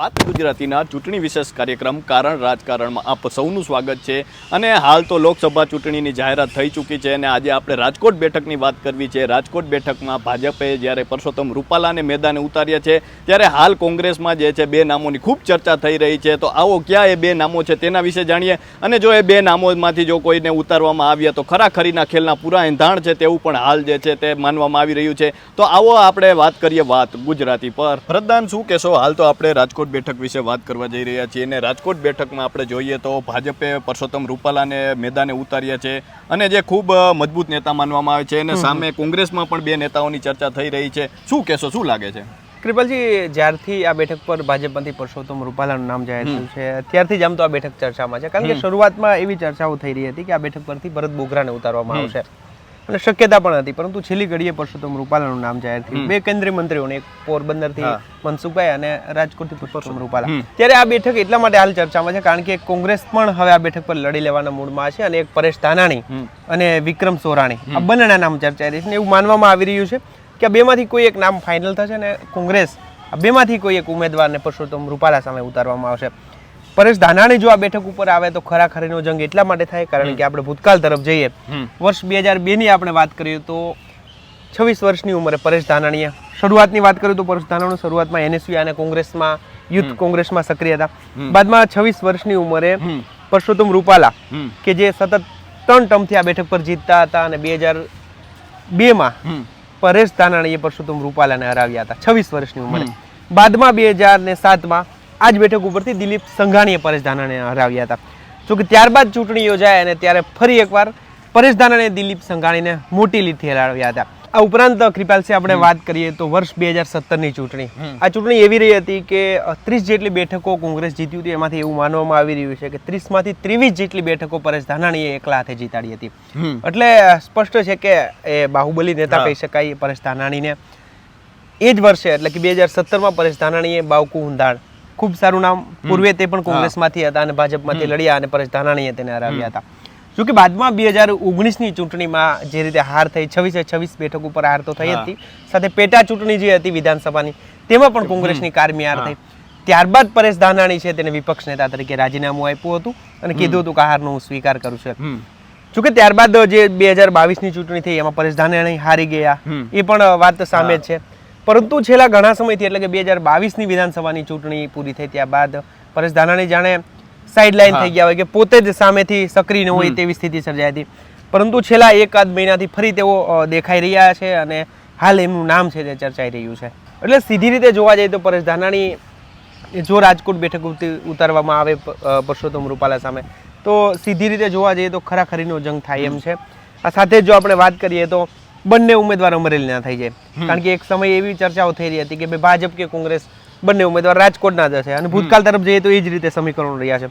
વાત ગુજરાતીના ચૂંટણી વિશેષ કાર્યક્રમ કારણ રાજકારણમાં. આપ સૌનું સ્વાગત છે. અને હાલ તો લોકસભા ચૂંટણીની જાહેરાત થઈ ચૂકી છે અને આજે આપણે રાજકોટ બેઠકની વાત કરવી છે. રાજકોટ બેઠકમાં ભાજપે જ્યારે પરસોત્તમ રૂપાલાને મેદાને ઉતાર્યા છે, ત્યારે હાલ કોંગ્રેસમાં જે છે બે નામોની ખૂબ ચર્ચા થઈ રહી છે. તો આવો ક્યાં એ બે નામો છે તેના વિશે જાણીએ. અને જો એ બે નામોમાંથી જો કોઈને ઉતારવામાં આવ્યા તો ખરાખરીના ખેલના પૂરા એંધાણ છે તેવું પણ હાલ જે છે તે માનવામાં આવી રહ્યું છે. તો આવો આપણે વાત કરીએ વાત ગુજરાતી પર. ભરતદાન શું કહેશો? હાલ તો આપણે રાજકોટ બેઠક વિશે વાત કરવા જઈ રહ્યા છીએ અને રાજકોટ બેઠકમાં આપણે જોઈએ તો ભાજપે પરસોત્તમ રૂપાલાને મેદાને ઉતાર્યા છે અને જે ખૂબ મજબૂત નેતા માનવામાં આવે છે અને સામે કોંગ્રેસમાં પણ બે નેતાઓની ચર્ચા થઈ રહી છે. શું કહેશો શું લાગે છે? કૃપાલજી જ્યારથી આ બેઠક પર ભાજપમાંથી પરસોત્તમ રૂપાલાનું નામ જાહેર થયું છે ત્યારથી જ આમ તો આ બેઠક ચર્ચામાં છે. કારણ કે શરૂઆતમાં એવી ચર્ચાઓ થઈ રહી હતી કે આ બેઠક પરથી ભરત બોગરાને ઉતારવામાં આવશે. અને શક્યતા પણ હતી. પરંતુ છેલ્લી ઘડીએ પરસોત્તમ રૂપાલાનું નામ જાહેર થયું. બે કેન્દ્રીય મંત્રીઓને એક પોરબંદરથી. મનસુખભાઈ અને રાજકોટથી પુરુષોત્તમ રૂપાલા. ત્યારે આ બેઠક એટલા માટે હાલ ચર્ચામાં છે કારણ કે કોંગ્રેસ પણ હવે આ બેઠક પર લડી લેવાના મૂડમાં છે અને એક પરેશ ધાનાણી અને વિક્રમ સોરાણી. આ બંનેના નામ ચર્ચાઈ રહી છે એવું માનવામાં આવી રહ્યું છે કે આ બેમાંથી કોઈ એક નામ ફાઇનલ થશે અને કોંગ્રેસ આ બેમાંથી કોઈ એક ઉમેદવારને પરસોત્તમ રૂપાલા સામે ઉતારવામાં આવશે. પરેશ ધાનાણી જો આ બેઠક ઉપર આવે તો ખરાખરીનો જંગ એટલા માટે થાય કારણ કે આપણે ભૂતકાળ તરફ જઈએ. વર્ષ બે હજાર બેની આપણે વાત કરીએ તો છવ્વીસ વર્ષની ઉંમરે પરેશ ધાનાણીએ શરૂઆતની વાત કરીએ તો પરેશ ધાનાણી શરૂઆતમાં એનએસયુ અને કોંગ્રેસમાં યુથ કોંગ્રેસમાં સક્રિય હતા. બાદમાં છવ્વીસ વર્ષની ઉંમરે પરસોત્તમ રૂપાલા કે જે સતત ત્રણ ટર્મથી આ બેઠક પર જીતતા હતા અને બે હજાર બેમાં પરેશ ધાનાણીએ પરસોત્તમ રૂપાલાને હરાવ્યા હતા છવ્વીસ વર્ષની ઉંમરે. બાદમાં બે હજાર ને સાતમાં આ જ બેઠક ઉપરથી દિલીપ સંઘાણીએ પરેશ ધાનાને હરાવ્યા હતા. જોકે ત્યારબાદ ચૂંટણી યોજાય અને ત્યારે ફરી એકવાર પરેશ ધાનાણીએ દિલીપ સંઘાણીને મોટી લીડથી હરાવ્યા હતા. આ ઉપરાંત કૃપાલસિંહ આપણે વાત કરીએ તો વર્ષ બે હજાર સત્તરની ચૂંટણી. આ ચૂંટણી એવી રહી હતી કે ત્રીસ જેટલી બેઠકો કોંગ્રેસ જીત્યું હતી એમાંથી એવું માનવામાં આવી રહ્યું છે કે ત્રીસમાંથી ત્રેવીસ જેટલી બેઠકો પરેશ ધાનાણીએ એકલા હાથે જીતાડી હતી. એટલે સ્પષ્ટ છે કે એ બાહુબલી નેતા કહી શકાય પરેશ ધાનાણીને એ જ વર્ષે એટલે કે બે હજાર સત્તરમાં પરેશ ધાનાણીએ બાવકુ હુંદાળ ખૂબ સારું નામ પૂર્વે તે પણ કોંગ્રેસમાંથી હતા અને ભાજપમાંથી લડ્યા અને પરેશ ધાનાણીએ તેને હરાવ્યા હતા. જોકે બાદમાં બે હજાર ઓગણીસની ચૂંટણીમાં જે રીતે હાર થઈ છવ્વીસે છવ્વીસ બેઠક ઉપર હાર તો થઈ હતી. સાથે પેટા ચૂંટણી જે હતી વિધાનસભાની તેમાં પણ કોંગ્રેસની કારમી હાર થઈ. ત્યારબાદ પરેશ ધાનાણી છે તેને વિપક્ષ નેતા તરીકે રાજીનામું આપ્યું હતું અને કીધું હતું કે હારનો હું સ્વીકાર કરું છું જોકે ત્યારબાદ જે બે હજાર બાવીસની ચૂંટણી થઈ એમાં પરેશ ધાનાણી હારી ગયા. એ પણ વાત સામે છે. પરંતુ છેલ્લા ઘણા સમયથી એટલે કે બે હજાર બાવીસની વિધાનસભાની ચૂંટણી પૂરી થઈ ત્યારબાદ પરેશ ધાનાણી જાણે સાઈડ લાઈન થઈ ગયા હોય કે પોતે જ સામેથી સક્રિય ન હોય તેવી સ્થિતિ સર્જાઈ હતી. પરંતુ છેલ્લા એકાદ મહિનાથી ફરી તેઓ દેખાઈ રહ્યા છે અને હાલ એમનું નામ છે તે ચર્ચાઈ રહ્યું છે. એટલે સીધી રીતે જોવા જઈએ તો પરેશ ધાનાણી જો રાજકોટ બેઠક ઉતારવામાં આવે પરસોત્તમ રૂપાલા સામે તો સીધી રીતે જોવા જઈએ તો ખરાખરીનો જંગ થાય એમ છે. આ સાથે જો આપણે વાત કરીએ તો બંને ઉમેદવાર અમરેલીના થઈ જાય કારણ કે એક સમય એવી ચર્ચાઓ થઈ રહી હતી કે ભાઈ ભાજપ કે કોંગ્રેસ બંને ઉમેદવાર રાજકોટના જ અને ભૂતકાળ તરફ જઈએ તો એ જ રીતે સમીકરણો રહ્યા છે.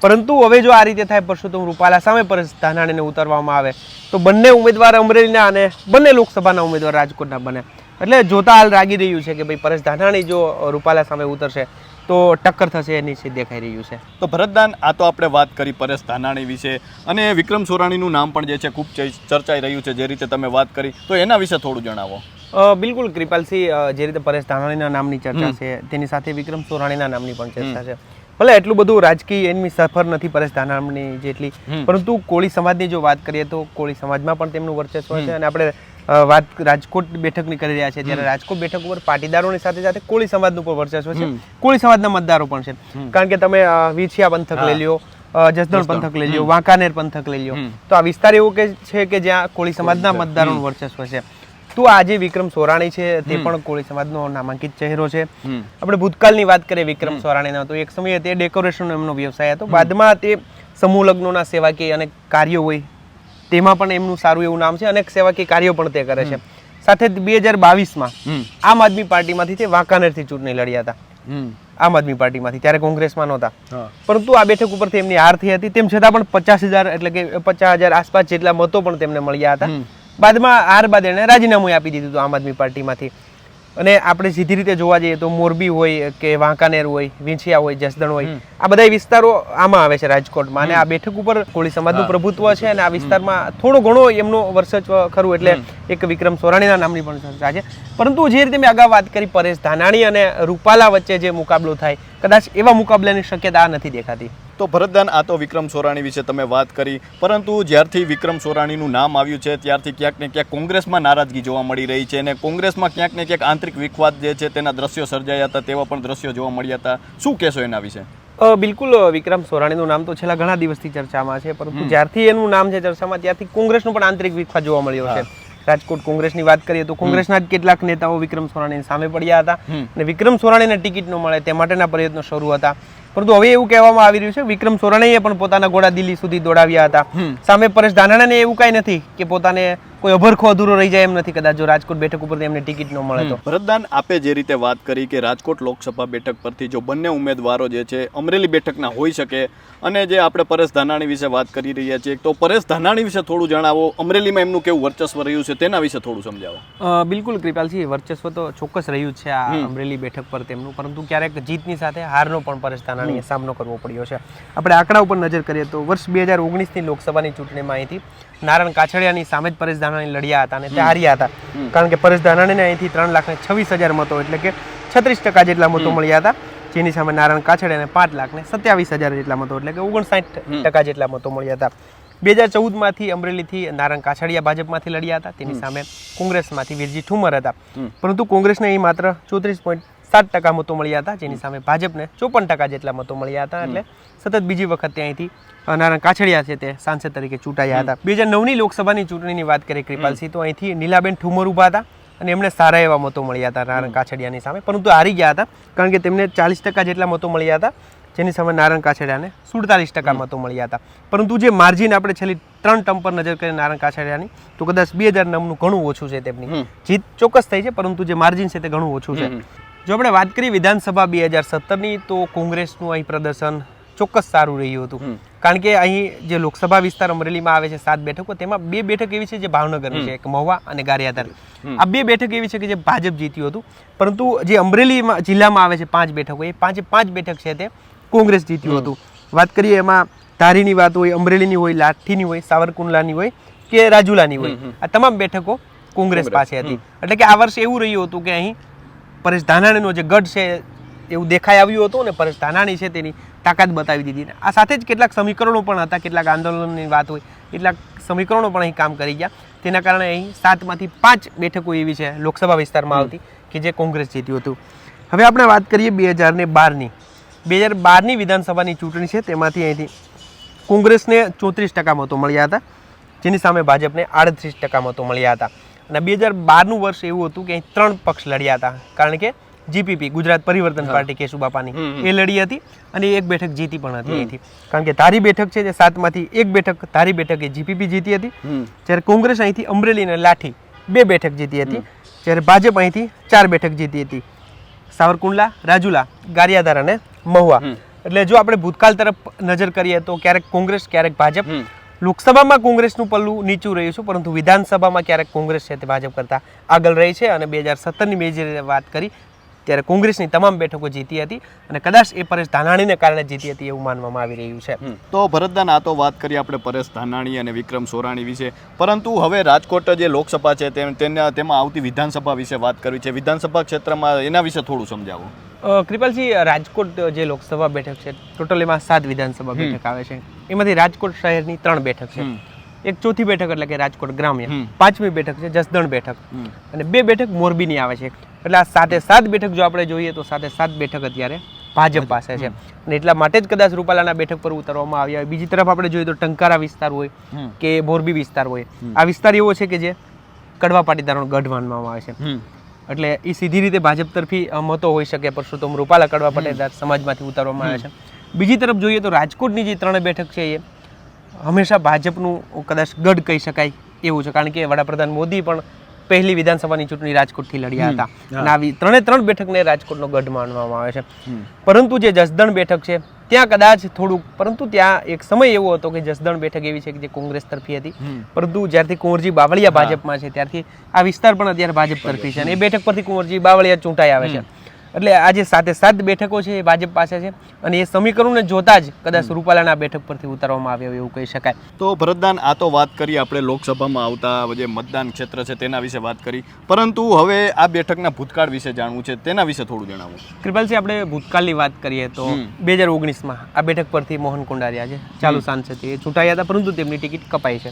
પરંતુ હવે જો આ રીતે થાય પરસોત્તમ રૂપાલા સામે પરેશ ધાનાણીને ઉતારવામાં આવે તો બંને ઉમેદવાર અમરેલીના અને બંને લોકસભાના ઉમેદવાર રાજકોટના બને. એટલે જોતા હાલ રાગી રહ્યું છે કે ભાઈ પરેશ ધાનાણી જો રૂપાલા સામે ઉતરશે તો ટક્કર થશે એની છે દેખાઈ રહ્યું છે. તો ભરતદાન આ તો આપણે વાત કરી પરેશ ધાનાણી વિશે. અને વિક્રમ સોરાણીનું નામ પણ જે છે ખૂબ ચર્ચાઈ રહ્યું છે જે રીતે તમે વાત કરી. તો એના વિશે થોડું જણાવો. બિલકુલ કૃપાલસિંહ જે રીતે પરેશ ધાનાણીના નામની ચર્ચા છે તેની સાથે વિક્રમ સોરાણીના નામની પણ ચર્ચા છે. ભલે એટલું બધું રાજકીય એની સફર નથી પરેશ ધાનાણી જેટલી પરંતુ કોળી સમાજની જો વાત કરીએ તો કોળી સમાજમાં પણ તેમનું વર્ચસ્વ છે અને આપણે વાત રાજકોટ બેઠકની કરી રહ્યા છે. ત્યારે રાજકોટ બેઠક ઉપર પાટીદારોની સાથે સાથે કોળી સમાજનું પણ વર્ચસ્વ છે. કોળી સમાજના મતદારો પણ છે. કારણ કે તમે વિછિયા પંથક લઈ લ્યો જસદણ પંથક લઈ લ્યો વાંકાનેર પંથક લઈ લ્યો. તો આ વિસ્તાર એવો કે છે કે જ્યાં કોળી સમાજના મતદારોનું વર્ચસ્વ છે. તો આજે વિક્રમ સોરાણી છે તે પણ કોળી સમાજનો નામાંકિત ચહેરો છે. આપણે ભૂતકાળની વાત કરીએ વિક્રમ સોરાણીનો તો એક સમયે તે ડેકોરેશનનો એમનો વ્યવસાય હતો. બાદમાં તે સમૂહ લગ્નોના સેવાકીય અને કાર્યો હોય તેમાં પણ એમનું સારું એવું નામ છે અનેક સેવાકીય કાર્યો પણ તે કરે છે. સાથે બે હજાર બાવીસમાં આમ આદમી પાર્ટીમાંથી તે વાંકાનેરથી ચૂંટણી લડ્યા હતા. આમ આદમી પાર્ટીમાંથી ત્યારે કોંગ્રેસમાં નહોતા. પરંતુ આ બેઠક ઉપરથી એમની હાર થઈ હતી તેમ છતાં પણ પચાસ હજાર એટલે કે પચાસ હજાર આસપાસ જેટલા મતો પણ તેમને મળ્યા હતા. બાદમાં હાર બાદ એણે રાજીનામું આપી દીધું હતું આમ આદમી પાર્ટીમાંથી. અને આપણે સીધી રીતે જોવા જઈએ તો મોરબી હોય કે વાંકાનેર હોય વિંછિયા હોય જસદણ હોય આ બધા વિસ્તારો આમાં આવે છે રાજકોટમાં. અને આ બેઠક ઉપર કોળી સમાજનું પ્રભુત્વ છે અને આ વિસ્તારમાં થોડો ઘણો એમનો વર્ચસ્વ ખરું એટલે એક વિક્રમ સોરાણીના નામની પણ ચર્ચા છે પરંતુ જે રીતે મેં અગાઉ વાત કરી પરેશ ધાનાણી અને રૂપાલા વચ્ચે જે મુકાબલો થાય કદાચ એવા મુકાબલાની શક્યતા આ નથી દેખાતી. તો ભરતદાન આ તો વિક્રમ સોરાણી વિશે તમે વાત કરી. પરંતુ જ્યારથી વિક્રમ સોરાણીનું નામ આવ્યું છે ત્યારથી ક્યાંક ને ક્યાંક કોંગ્રેસમાં નારાજગી જોવા મળી રહી છે અને કોંગ્રેસમાં ક્યાંક ને ક્યાંક આંતરિક વિખવાદ જે છે તેના દ્રશ્યો સર્જાયા હતા તેવા પણ દ્રશ્યો જોવા મળ્યા હતા. શું કહેશો એના વિશે? બિલકુલ વિક્રમ સોરાણીનું નામ તો છેલ્લા ઘણા દિવસથી ચર્ચામાં છે પરંતુ જ્યારથી એનું નામ છે ચર્ચામાં ત્યારથી કોંગ્રેસનો પણ આંતરિક વિખવાદ જોવા મળ્યો છે. રાજકોટ કોંગ્રેસની વાત કરીએ તો કોંગ્રેસના જ કેટલાક નેતાઓ વિક્રમ સોરાણીની સામે પડ્યા હતા અને વિક્રમ સોરાણીને ટિકિટ ન મળે તે માટેના પ્રયત્નો શરૂ હતા. પરંતુ હવે એવું કહેવામાં આવી રહ્યું છે વિક્રમ સોરાણીએ પણ પોતાના ઘોડા દિલ્હી સુધી દોડાવ્યા હતા. સામે પરેશ ધાનાણાને એવું કાંઈ નથી કે પોતાને કોઈ અભરખો અધૂરો રહી જાય એમ નથી કદાચ જો રાજકોટ બેઠક ઉપર એમને ટિકિટ ન મળે તો. ભરતદાન આપે જે રીતે વાત કરી કે રાજકોટ લોકસભા બેઠક પરથી જો બંને ઉમેદવારો જે છે અમરેલી બેઠકના હોઈ શકે અને જે આપણે પરેશ ધાનાણી વિશે વાત કરી રહ્યા છીએ તો પરેશ ધાનાણી વિશે થોડું જણાવો. અમરેલીમાં એમનું કેવું વર્ચસ્વ રહ્યું છે તેના વિશે થોડું સમજાવો. બિલકુલ કૃપાલજી વર્ચસ્વ તો ચોક્કસ રહ્યું છે આ અમરેલી બેઠક પર તેમનું. પરંતુ ક્યારેક જીતની સાથે હારનો પણ પરેશ ધાનાણીએ સામનો કરવો પડ્યો છે. આપણે આંકડા ઉપર નજર કરીએ તો વર્ષ બે હજાર ઓગણીસની લોકસભાની ચૂંટણીમાં અહીંથી નારાયણ કાછડિયાની સામે જ પરેશ ધાનાણી લડ્યા હતા અને તે હાર્યા હતા. કારણ કે પરેશ ધાનાણીને અહીંથી ત્રણ લાખ ને છવ્વીસ હજાર મતો એટલે કે છત્રીસ ટકા જેટલા મતો મળ્યા હતા. જેની સામે નારાયણ કાછડિયાને પાંચ લાખ ને સત્યાવીસ હજાર જેટલા મતો એટલે કે ઓગણસાઠ ટકા જેટલા મતો મળ્યા હતા. બે હજાર ચૌદમાંથી અમરેલીથી નારંગ કાછડિયા ભાજપમાંથી લડ્યા હતા. તેની સામે કોંગ્રેસમાંથી વીરજી ઠુમર હતા. પરંતુ કોંગ્રેસને અહીં માત્ર ચોત્રીસ પોઈન્ટ સાત ટકા મતો મળ્યા હતા જેની સામે ભાજપને ચોપન ટકા જેટલા મતો મળ્યા હતા. એટલે સતત બીજી વખત ત્યાંથી નારાયણ કાછડિયા છે તે સાંસદ તરીકે ચૂંટાયા હતા. બે હજાર નવની લોકસભાની ચૂંટણીની વાત કરીએ કૃપાલસિંહ તો અહીંથી નીલાબેન ઠુમર ઊભા હતા અને એમને સારા એવા મતો મળ્યા હતા નારાયણ કાછડિયાની સામે. પરંતુ હારી ગયા હતા કારણ કે તેમને ચાલીસ ટકા જેટલા મતો મળ્યા હતા. જેની સામે નારણ કાછડિયાને સુડતાલીસ ટકા મતો મળ્યા હતા. પરંતુ જે માર્જિન આપણે છેલ્લી ત્રણ ટર્મ પર નજર કરીએ નારણ કાછડિયાની તો કદાચ બે હજાર નવનું ઘણું ઓછું છે તેમની. જીત ચોક્કસ થઈ છે પરંતુ જે માર્જિન છે તે ઘણું ઓછું છે. જો આપણે વાત કરીએ વિધાનસભા બે હજાર સત્તરની તો કોંગ્રેસનું અહીં પ્રદર્શન ચોક્કસ સારું રહ્યું હતું. કારણ કે અહીં જે લોકસભા વિસ્તાર અમરેલીમાં આવે છે સાત બેઠકો તેમાં બે બેઠક એવી છે જે ભાવનગરની છે એક મહુવા અને ગારિયાધાર. આ બે બેઠક એવી છે કે જે ભાજપ જીત્યું હતું. પરંતુ જે અમરેલીમાં જિલ્લામાં આવે છે પાંચ બેઠકો એ પાંચે પાંચ બેઠક છે તે કોંગ્રેસ જીત્યું હતું. વાત કરીએ એમાં ધારીની વાત હોય અમરેલીની હોય લાઠીની હોય સાવરકુંડલાની હોય કે રાજુલાની હોય. આ તમામ બેઠકો કોંગ્રેસ પાસે હતી. એટલે કે આ વર્ષે એવું રહ્યું હતું કે અહીં પરેશ ધાનાણીનો જે ગઢ છે એવું દેખાઈ આવ્યું હતું ને પરેશ ધાનાણી છે તેની તાકાત બતાવી દીધી ને આ સાથે જ કેટલાક સમીકરણો પણ હતા કેટલાક આંદોલનની વાત હોય કેટલાક સમીકરણો પણ અહીં કામ કરી ગયા. તેના કારણે અહીં સાતમાંથી પાંચ બેઠકો એવી છે લોકસભા વિસ્તારમાં આવતી કે જે કોંગ્રેસ જીત્યું હતું. હવે આપણે વાત કરીએ બે હજાર ને બારની. બે હજાર બારની વિધાનસભાની ચૂંટણી છે તેમાંથી અહીંથી કોંગ્રેસને ચોત્રીસ ટકા મતો મળ્યા હતા જેની સામે ભાજપને આડત્રીસ ટકા મતો મળ્યા હતા. અને બે હજાર બારનું વર્ષ એવું હતું કે અહીં ત્રણ પક્ષ લડ્યા હતા કારણ કે જીપીપી ગુજરાત પરિવર્તન પાર્ટી કેશુબાપાની એ લડી હતી અને એક બેઠક જીતી પણ હતી અહીંથી. કારણ કે ધારી બેઠક છે જે સાતમાંથી એક બેઠક ધારી બેઠક એ જીપીપી જીતી હતી. જ્યારે કોંગ્રેસ અહીંથી અમરેલી અને લાઠી બે બેઠક જીતી હતી. જ્યારે ભાજપ અહીંથી ચાર બેઠક જીતી હતી. સાવરકુંડલા રાજુલા ગારિયાધાર અને મહુવા. એટલે જો આપણે ભૂતકાળ તરફ નજર કરીએ તો ક્યારેક કોંગ્રેસ ક્યારેક ભાજપ. લોકસભામાં કોંગ્રેસનું પલ્લું નીચું રહ્યું છે પરંતુ વિધાનસભામાં ક્યારેક કોંગ્રેસ છે તે ભાજપ કરતાં આગળ રહી છે અને બે હજાર સત્તરની મેં જે વાત કરી ત્યારે કોંગ્રેસની તમામ બેઠકો જીતી હતી અને કદાચ એ પરેશ ધાનાણીને કારણે જીતી હતી એવું માનવામાં આવી રહ્યું છે. તો ભરતદાન આ તો વાત કરી આપણે પરેશ ધાનાણી અને વિક્રમ સોરાણી વિશે. પરંતુ હવે રાજકોટ જે લોકસભા છે તેમ તેના તેમાં આવતી વિધાનસભા વિશે વાત કરવી છે. વિધાનસભા ક્ષેત્રમાં એના વિશે થોડું સમજાવો. કૃપાલજી રાજકોટ જે લોકસભા બેઠક છે ટોટલ એમાં સાત વિધાનસભા બેઠક આવે છે. એમાંથી રાજકોટ શહેરની ત્રણ બેઠક છે. એક ચોથી બેઠક એટલે કે રાજકોટ ગ્રામ્ય. પાંચમી બેઠક છે જસદણ બેઠક. અને બે બેઠક મોરબીની આવે છે એટલે આ સાતે સાત બેઠક જો આપણે જોઈએ તો સાથે સાત બેઠક અત્યારે ભાજપ પાસે છે. અને એટલા માટે જ કદાચ રૂપાલાના બેઠક પર ઉતારવામાં આવ્યા હોય. બીજી તરફ આપણે જોઈએ તો ટંકારા વિસ્તાર હોય કે મોરબી વિસ્તાર હોય. આ વિસ્તાર એવો છે કે જે કડવા પાટીદારોનો ગઢ માનવામાં આવે છે. એટલે એ સીધી રીતે ભાજપ તરફી મતો હોઈ શકે. પરસોત્તમ રૂપાલા કડવા પાટીદાર સમાજમાંથી ઉતારવામાં આવે છે. બીજી તરફ જોઈએ તો રાજકોટની જે ત્રણ બેઠક છે એ હંમેશા ભાજપનું કદાચ ગઢ કહી શકાય એવું છે. કારણ કે વડાપ્રધાન મોદી પણ પહેલી વિધાનસભાની ચૂંટણી રાજકોટથી લડ્યા હતા. અને આવી ત્રણે ત્રણ બેઠકને રાજકોટનો ગઢ માનવામાં આવે છે. પરંતુ જે જસદણ બેઠક છે ત્યાં કદાચ થોડુંક પરંતુ ત્યાં એક સમય એવો હતો કે જસદણ બેઠક એવી છે કે જે કોંગ્રેસ તરફી હતી. પરંતુ જ્યારથી કુંવરજી બાવળિયા ભાજપમાં છે ત્યારથી આ વિસ્તાર પણ અત્યારે ભાજપ તરફી છે. અને એ બેઠક પરથી કુંવરજી બાવળિયા ચૂંટાઈ આવે છે. એટલે આજે સાતે સાત બેઠકો છે એ ભાજપ પાસે છે અને એ સમીકરણને જોતા જ કદાચ રૂપાલાના બેઠક પરથી ઉતારવામાં આવ્યો એવું કહી શકાય. તો ભરતદાન આ તો વાત કરી આપણે લોકસભામાં આવતા જે મતદાન ક્ષેત્ર છે તેના વિશે વાત કરી. પરંતુ હવે આ બેઠકના ભૂતકાળ વિશે જાણવું છે તેના વિશે થોડું જણાવું. કૃપાલજી આપણે ભૂતકાળની વાત કરીએ તો બે હજાર ઓગણીસમાં આ બેઠક પરથી મોહન કુંડારિયા છે ચાલુ સાંસદ છે એ ચૂંટાયા હતા પરંતુ તેમની ટિકિટ કપાઈ છે.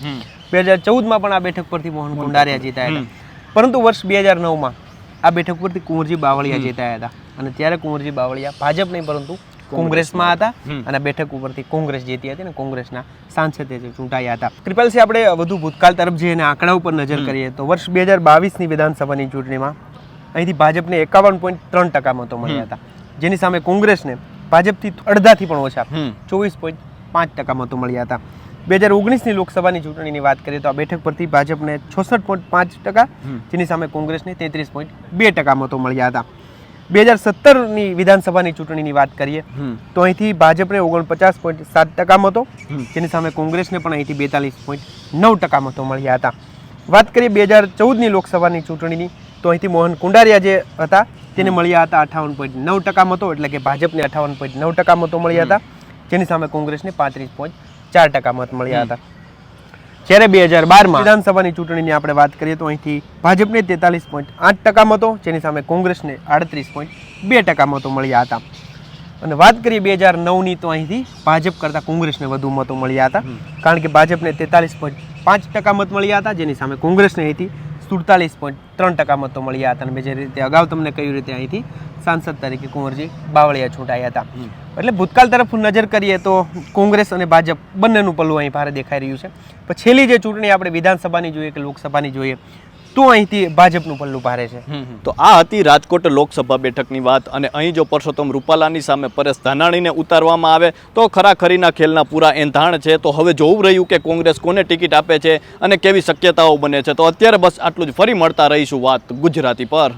બે હજાર ચૌદમાં પણ આ બેઠક પરથી મોહન કુંડારિયા જીતાયા હતા. પરંતુ વર્ષ બે હજાર નવમાં આ બેઠક પરથી કુંવરજી બાવળિયા જીતાયા હતા. અને ત્યારે કુંવરજી બાવળિયા ભાજપ નહીં પરંતુ કોંગ્રેસમાં હતા. અને બેઠક ઉપરથી કોંગ્રેસ જીતી હતી અને કોંગ્રેસના સાંસદ ચૂંટાયા હતા. કૃપાલસિંહ આપણે વધુ ભૂતકાળ તરફ જઈએ અને આંકડા ઉપર નજર કરીએ તો વર્ષ બે હજાર બાવીસની વિધાનસભાની ચૂંટણીમાં અહીંથી ભાજપને એકાવન પોઈન્ટ ત્રણ ટકા મતો મળ્યા હતા. જેની સામે કોંગ્રેસને ભાજપથી અડધાથી પણ ઓછા ચોવીસ પોઈન્ટ પાંચ ટકા મતો મળ્યા હતા. બે હજાર ઓગણીસની લોકસભાની ચૂંટણીની વાત કરીએ તો આ બેઠક પરથી ભાજપને છોસઠ પોઈન્ટ પાંચ ટકા જેની સામે કોંગ્રેસને તેત્રીસ પોઈન્ટ બે ટકા મતો મળ્યા હતા. બે હજાર સત્તરની વિધાનસભાની ચૂંટણીની વાત કરીએ તો અહીંથી ભાજપને ઓગણપચાસ પોઈન્ટ સાત ટકા મતો જેની સામે કોંગ્રેસને પણ અહીંથી બેતાલીસ પોઈન્ટ નવ ટકા મતો મળ્યા હતા. વાત કરીએ બે હજાર ચૌદની લોકસભાની ચૂંટણીની તો અહીંથી મોહન કુંડારિયા જે હતા તેને મળ્યા હતા અઠાવન પોઈન્ટ નવ ટકા મતો એટલે કે ભાજપને અઠાવન પોઈન્ટ નવ ટકા મતો મળ્યા હતા જેની સામે કોંગ્રેસને પાંત્રીસ પોઈન્ટ ચાર ટકા મત મળ્યા હતા. જ્યારે બે હજાર બારમાં વિધાનસભાની ચૂંટણીની આપણે વાત કરીએ તો અહીંથી ભાજપને તેતાલીસ પોઈન્ટ આઠ ટકા મતો જેની સામે કોંગ્રેસને આડત્રીસ પોઈન્ટ બે ટકા મતો મળ્યા હતા. અને વાત કરીએ બે હજાર નવની તો અહીંથી ભાજપ કરતાં કોંગ્રેસને વધુ મતો મળ્યા હતા. કારણ કે ભાજપને તેતાલીસ પોઈન્ટ પાંચ ટકા મત મળ્યા હતા જેની સામે કોંગ્રેસને અહીંથી સુડતાલીસ પોઈન્ટ ત્રણ ટકા મતો મળ્યા હતા અને જે રીતે અગાઉ તમને કહ્યું રીતે અહીંથી સાંસદ તરીકે કુંવરજી બાવળિયા ચૂંટાયા હતા. એટલે ભૂતકાળ તરફ નજર કરીએ તો કોંગ્રેસ અને ભાજપ બંનેનું પલ્લું અહીં ભારે દેખાઈ રહ્યું છે. પણ છેલ્લી જે ચૂંટણી આપણે વિધાનસભાની જોઈએ કે લોકસભાની જોઈએ તો અહીંથી ભાજપનું પલ્લું ભારે છે. તો આ હતી રાજકોટ લોકસભા બેઠકની વાત અને અહીં જો પરસોત્તમ રૂપાલાની સામે પરેશ ધાનાણીને ઉતારવામાં આવે તો ખરાખરીના ખેલના પૂરા એંધાણ છે. તો હવે જોવું રહ્યું કે કોંગ્રેસ કોને ટિકિટ આપે છે અને કેવી શક્યતાઓ બને છે. તો અત્યારે બસ આટલું જ. ફરી મળતા રહીશું વાત ગુજરાતી પર.